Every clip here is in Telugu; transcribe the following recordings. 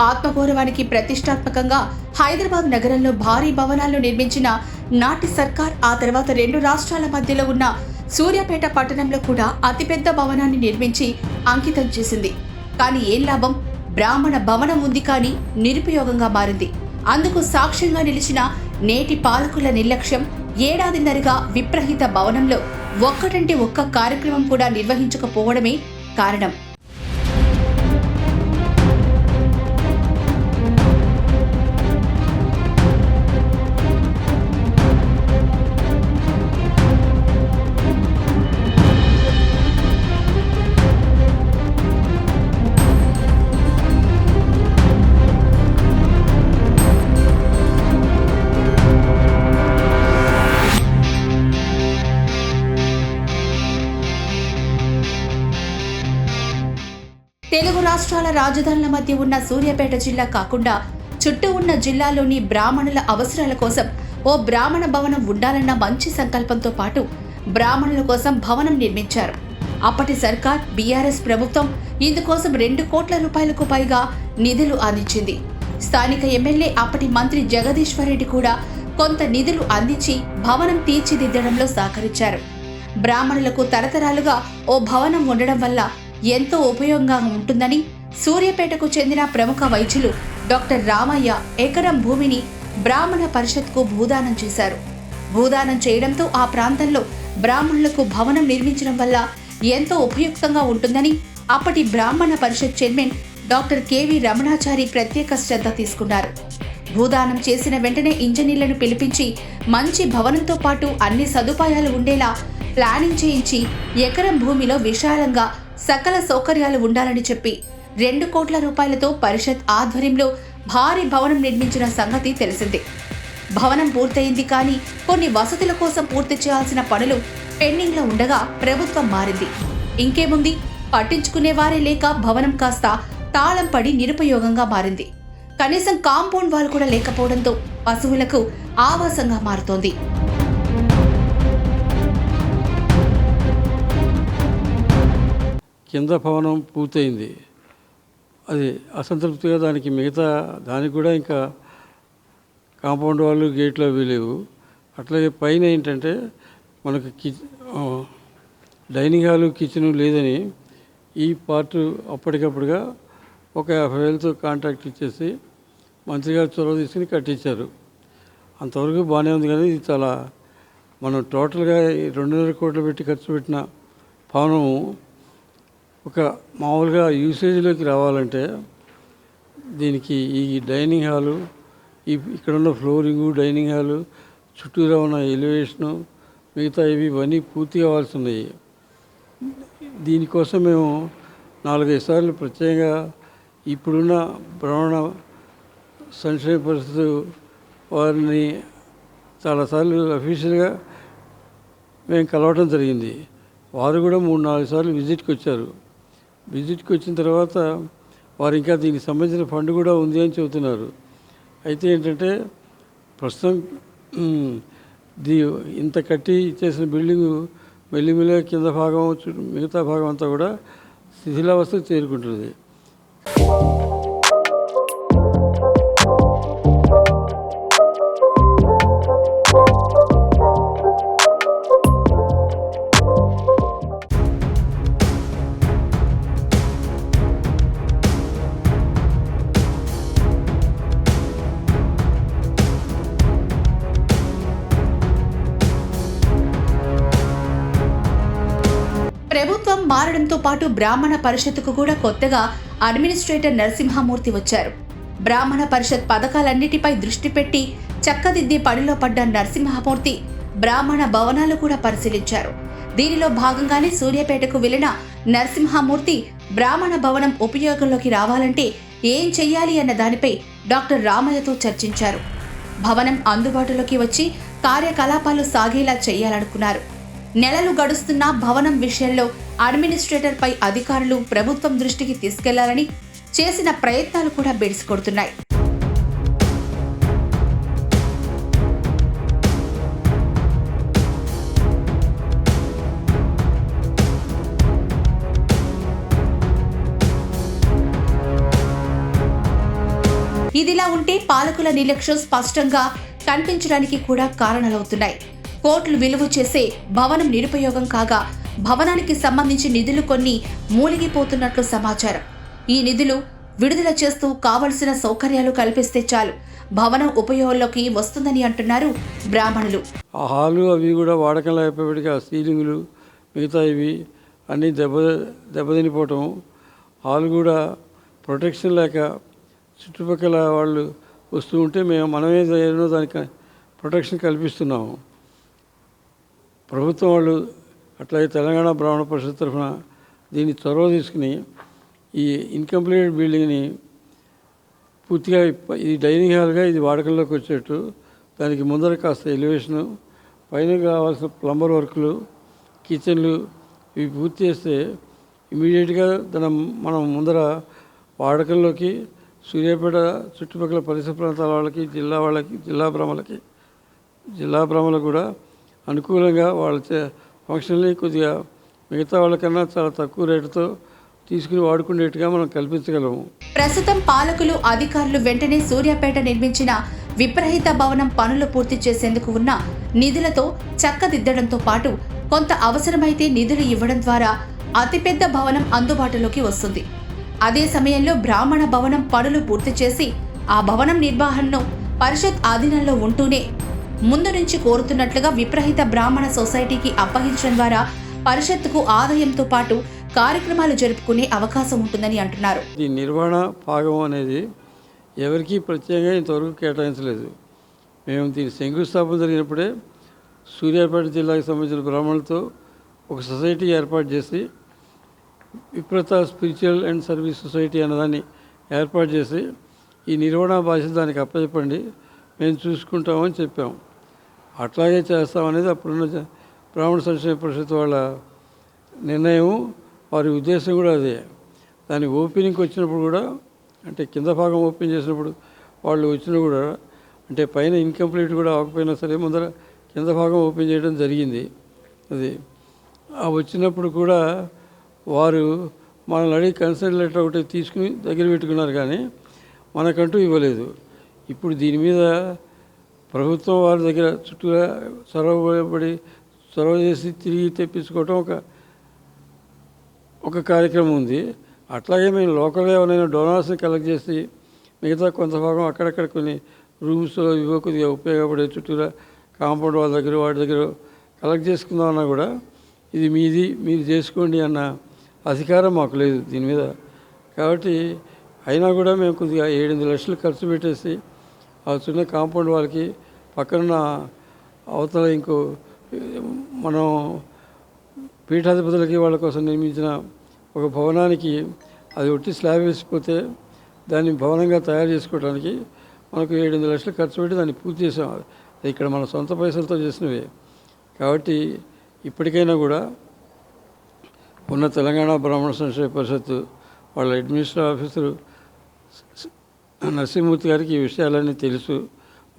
ఆత్మగౌరవానికి ప్రతిష్టాత్మకంగా హైదరాబాద్ నగరంలో భారీ భవనాలను నిర్మించిన నాటి సర్కార్ ఆ తర్వాత రెండు రాష్ట్రాల మధ్యలో ఉన్న సూర్యాపేట పట్టణంలో కూడా అతిపెద్ద భవనాన్ని నిర్మించి అంకితం చేసింది. కానీ ఏం లాభం? బ్రాహ్మణ భవనం ఉంది కానీ నిరుపయోగంగా మారింది. అందుకు సాక్ష్యంగా నిలిచిన నేటి పాలకుల నిర్లక్ష్యం ఏడాదిన్నరగా విప్రహిత భవనంలో ఒక్కటంటే ఒక్క కార్యక్రమం కూడా నిర్వహించకపోవడమే కారణం. రాష్ట్రాల రాజధానుల మధ్య ఉన్న సూర్యాపేట జిల్లా కాకుండా చుట్టూ ఉన్న జిల్లాలోని బ్రాహ్మణుల అవసరాల కోసం ఓ బ్రాహ్మణ భవనం ఉండాలన్న మంచి సంకల్పంతో పాటు బ్రాహ్మణుల కోసం భవనం నిర్మించారు. అప్పటి సర్కార్ బీఆర్ఎస్ ప్రభుత్వం ఇందుకోసం రెండు కోట్ల రూపాయలకు పైగా నిధులు అందించింది. స్థానిక ఎమ్మెల్యే అప్పటి మంత్రి జగదీశ్వర్ రెడ్డి కూడా కొంత నిధులు అందించి భవనం తీర్చిదిద్దడంలో సహకరించారు. బ్రాహ్మణులకు తరతరాలుగా ఓ భవనం ఉండడం వల్ల ఎంతో ఉపయోగంగా ఉంటుందని సూర్యపేటకు చెందిన ప్రముఖ వైద్యులు డాక్టర్ రామయ్య ఎకరం భూమిని బ్రాహ్మణ పరిషత్కు భూదానం చేశారు. భూదానం చేయడంతో ఆ ప్రాంతంలో బ్రాహ్మణులకు భవనం నిర్మించడం వల్ల ఎంతో ఉపయుక్తంగా ఉంటుందని అప్పటి Brahmana Parishad chairman doctor K V Ramanachari ప్రత్యేక శ్రద్ధ తీసుకున్నారు. భూదానం చేసిన వెంటనే ఇంజనీర్లను పిలిపించి మంచి భవనంతో పాటు అన్ని సదుపాయాలు ఉండేలా ప్లానింగ్ చేయించి ఎకరం భూమిలో విశాలంగా సకల సౌకర్యాలు ఉండాలని చెప్పి రెండు కోట్ల రూపాయలతో పరిషత్ ఆధ్వర్యంలో భారీ భవనం నిర్మించిన సంగతి తెలిసిందే. భవనం పూర్తయింది కానీ కొన్ని వసతుల కోసం పూర్తి చేయాల్సిన పనులు పెండింగ్లో ఉండగా ప్రభుత్వం మారింది. ఇంకేముంది? పట్టించుకునేవారే లేక భవనం కాస్త తాళం పడి నిరుపయోగంగా మారింది. కనీసం కాంపౌండ్ వాల్ కూడా లేకపోవడంతో పశువులకు ఆవాసంగా మారుతోంది. కింద భవనం పూర్తయింది. అది అసంతృప్తిగా దానికి మిగతా దానికి కూడా ఇంకా కాంపౌండ్ వాళ్ళు గేట్లు అవి లేవు అట్లాగే పైన ఏంటంటే మనకు కి డైనింగ్ హాలు కిచెన్ లేదని ఈ పార్ట్ అప్పటికప్పుడుగా ఒక యాభై వేలతో కాంట్రాక్ట్ ఇచ్చేసి మంత్రి గారు చొరవ తీసుకుని కట్టించారు. అంతవరకు బాగానే ఉంది కానీ ఇది చాలా మనం టోటల్గా రెండున్నర కోట్లు పెట్టి ఖర్చు పెట్టిన భవనము ఒక మామూలుగా యూసేజ్లోకి రావాలంటే దీనికి ఈ డైనింగ్ హాలు ఈ ఇక్కడ ఉన్న ఫ్లోరింగు డైనింగ్ హాలు చుట్టూరా ఉన్న ఎలివేషను మిగతా ఇవి ఇవన్నీ పూర్తి కావాల్సి ఉన్నాయి దీనికోసం మేము నాలుగైదు సార్లు ప్రత్యేకంగా ఇప్పుడున్న భ్రమణ సంక్షేమ పరిస్థితి వారిని చాలాసార్లు అఫీషియల్గా మేము కలవటం జరిగింది. వారు కూడా మూడు నాలుగు సార్లు విజిట్కి వచ్చారు. విజిట్కి వచ్చిన తర్వాత వారు ఇంకా దీనికి సంబంధించిన ఫండ్ కూడా ఉంది అని చెబుతున్నారు. అయితే ఏంటంటే ప్రస్తుతం దీ ఇంత కట్టి చేసిన బిల్డింగు మెల్లిమెల్లిగా కింద భాగం మిగతా భాగం అంతా కూడా శిథిలావస్థకు చేరుకుంటుంది. పాటు బ్రాహ్మణ పరిషత్కు కూడా కొత్తగా అడ్మినిస్ట్రేటర్ నరసింహమూర్తి వచ్చారు. బ్రాహ్మణ పరిషత్ పథకాలన్నిటిపై దృష్టి పెట్టి చక్కదిద్దే పనిలో పడ్డ నరసింహమూర్తి బ్రాహ్మణ భవనాలు కూడా పరిశీలించారు. దీనిలో భాగంగానే సూర్యాపేటకు వెళ్ళిన నరసింహమూర్తి బ్రాహ్మణ భవనం ఉపయోగంలోకి రావాలంటే ఏం చెయ్యాలి అన్న దానిపై డాక్టర్ రామయ్యతో చర్చించారు. భవనం అందుబాటులోకి వచ్చి కార్యకలాపాలు సాగేలా చేయాలనుకున్నారు నెలలు గడుస్తున్నా భవనం విషయంలో అడ్మినిస్ట్రేటర్ పై అధికారులు ప్రభుత్వం దృష్టికి తీసుకెళ్ళాలని చేసిన ప్రయత్నాలు కూడా బెడిసికొడుతున్నాయి. ఇదిలా ఉంటే పాలకుల నిర్లక్ష్యం స్పష్టంగా కనిపించడానికి కూడా కారణాలవుతున్నాయి. కోట్లు విలువ చేసే భవనం నిరుపయోగం కాగా భవనానికి సంబంధించి నిధులు కొన్ని మూలిగిపోతున్నట్లు సమాచారం. ఈ నిధులు విడుదల చేస్తూ కావలసిన సౌకర్యాలు కల్పిస్తే చాలు. భవనం ఉపయోగంలోకి వస్తుందని అంటున్నారు బ్రాహ్మణులు. ఆ హాలు అవి కూడా వాడకంలో అయిపోయేప్పటికీ ఆ సీలింగులు మిగతా ఇవి అన్నీ దెబ్బ దెబ్బతినిపోవటం హాల్ కూడా ప్రొటెక్షన్ లేక చుట్టుపక్కల వాళ్ళు వస్తూ ఉంటే మేము మనమే ఏదో దానికి ప్రొటెక్షన్ కల్పిస్తున్నాము. ప్రభుత్వం వాళ్ళు అట్లాగే తెలంగాణ బ్రాహ్మణ పరిషత్ తరఫున దీన్ని చొరవ తీసుకుని ఈ ఇన్కంప్లీట్ బిల్డింగ్ని పూర్తిగా ఇది డైనింగ్ హాల్గా ఇది వాడకంలోకి వచ్చేట్టు దానికి ముందర కాస్త ఎలివేషను పైన కావాల్సిన ప్లంబర్ వర్క్లు కిచెన్లు ఇవి పూర్తి చేస్తే ఇమీడియట్గా దాని మనం ముందర వాడకంలోకి సూర్యాపేట చుట్టుపక్కల పరిసర ప్రాంతాల వాళ్ళకి జిల్లా వాళ్ళకి జిల్లా భ్రమలకి జిల్లా భ్రమలకు కూడా అనుకూలంగా వాళ్ళ ఫంక్షన్లీ కొద్దిగా మిగతా వాళ్ళకన్నా చాలా తక్కువ రేటుతో తీసుకుని వాడుకునేట్టుగా మనం కల్పించగలము. ప్రస్తుతం పాలకులు అధికారులు వెంటనే సూర్యాపేట నిర్మించిన విప్రహిత భవనం పనులు పూర్తి చేసేందుకు ఉన్న నిధులతో చక్కదిద్దడంతో పాటు కొంత అవసరమైతే నిధులు ఇవ్వడం ద్వారా అతిపెద్ద భవనం అందుబాటులోకి వస్తుంది. అదే సమయంలో బ్రాహ్మణ భవనం పనులు పూర్తి చేసి ఆ భవనం నిర్వహణను పరిషత్ ఆధీనంలో ఉంటూనే ముందు నుంచి కోరుతున్నట్లుగా విప్రహిత బ్రాహ్మణ సొసైటీకి అప్పగించడం ద్వారా పరిషత్తుకు ఆదాయంతో పాటు కార్యక్రమాలు జరుపుకునే అవకాశం ఉంటుందని అంటున్నారు. ఈ నిర్వహణ భాగం అనేది ఎవరికీ ప్రత్యేకంగా ఇంతవరకు కేటాయించలేదు. మేము దీని శంకుస్థాపన జరిగినప్పుడే సూర్యాపేట జిల్లాకు సంబంధించిన బ్రాహ్మణులతో ఒక సొసైటీ ఏర్పాటు చేసి Viprata spiritual and service society అన్నదాన్ని ఏర్పాటు చేసి ఈ నిర్వహణ బాధ్యత దానికి అప్పచెప్పండి. మేము చూసుకుంటామని చెప్పాం అట్లాగే చేస్తామనేది అప్పుడున్న బ్రాహ్మణ సంక్షేమ పరిషత్ వాళ్ళ నిర్ణయం వారి ఉద్దేశం కూడా అదే. దాని ఓపెనింగ్కి వచ్చినప్పుడు కూడా అంటే కింద భాగం ఓపెన్ చేసినప్పుడు వాళ్ళు వచ్చినా కూడా అంటే పైన ఇన్కంప్లీట్ కూడా అవ్వకపోయినా సరే ముందర కింద భాగం ఓపెన్ చేయడం జరిగింది. అది ఆ వచ్చినప్పుడు కూడా వారు మనల్ని అడిగి కన్సల్ట్ లెటర్ ఒకటి తీసుకుని దగ్గర పెట్టుకున్నారు కానీ మనకంటూ ఇవ్వలేదు. ఇప్పుడు దీని మీద ప్రభుత్వం వారి దగ్గర చుట్టూరా చొరవబడి చొరవ చేసి తిరిగి తెప్పించుకోవటం ఒక ఒక కార్యక్రమం ఉంది. అట్లాగే మేము లోకల్ ఏమైనా డోనర్స్ని కలెక్ట్ చేసి మిగతా కొంత భాగం అక్కడక్కడ కొన్ని రూమ్స్ ఇవో కొద్దిగా ఉపయోగపడే చుట్టూరా కాంపౌండ్ వాళ్ళ దగ్గర వాటి దగ్గర కలెక్ట్ చేసుకుందామన్నా కూడా ఇది మీది మీరు చేసుకోండి అన్న అధికారం మాకు లేదు దీని మీద. కాబట్టి అయినా కూడా మేము కొద్దిగా ఏడెనిమిది లక్షలు ఖర్చు పెట్టేసి ఆ చిన్న కాంపౌండ్ వాళ్ళకి పక్కన అవతల ఇంకో మనం పీఠాధిపతులకి వాళ్ళ కోసం నిర్మించిన ఒక భవనానికి అది ఒట్టి స్లాబ్ వేసిపోతే దాన్ని భవనంగా తయారు చేసుకోవడానికి మనకు ఏడెనిమిది లక్షలు ఖర్చు పెట్టి దాన్ని పూర్తి చేసాం. ఇక్కడ మన సొంత పైసలతో చేసినవి. కాబట్టి ఇప్పటికైనా కూడా ఉన్న తెలంగాణ బ్రాహ్మణ సంక్షేమ పరిషత్ వాళ్ళ అడ్మినిస్ట్రేటివ్ ఆఫీసరు నరసింహమూర్తి గారికి ఈ విషయాలన్నీ తెలుసు.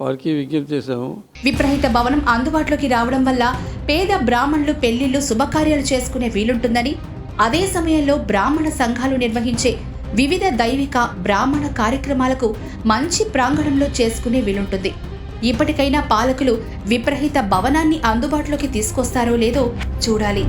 వారికి విజ్ఞప్తి చేశాము. విప్రహిత భవనం అందుబాటులోకి రావడం వల్ల పేద బ్రాహ్మణులు పెళ్ళిళ్ళు శుభకార్యాలు చేసుకునే వీలుంటుందని అదే సమయంలో బ్రాహ్మణ సంఘాలు నిర్వహించే వివిధ దైవిక బ్రాహ్మణ కార్యక్రమాలకు మంచి ప్రాంగణంలో చేసుకునే వీలుంటుంది. ఇప్పటికైనా పాలకులు విప్రహిత భవనాన్ని అందుబాటులోకి తీసుకొస్తారో లేదో చూడాలి.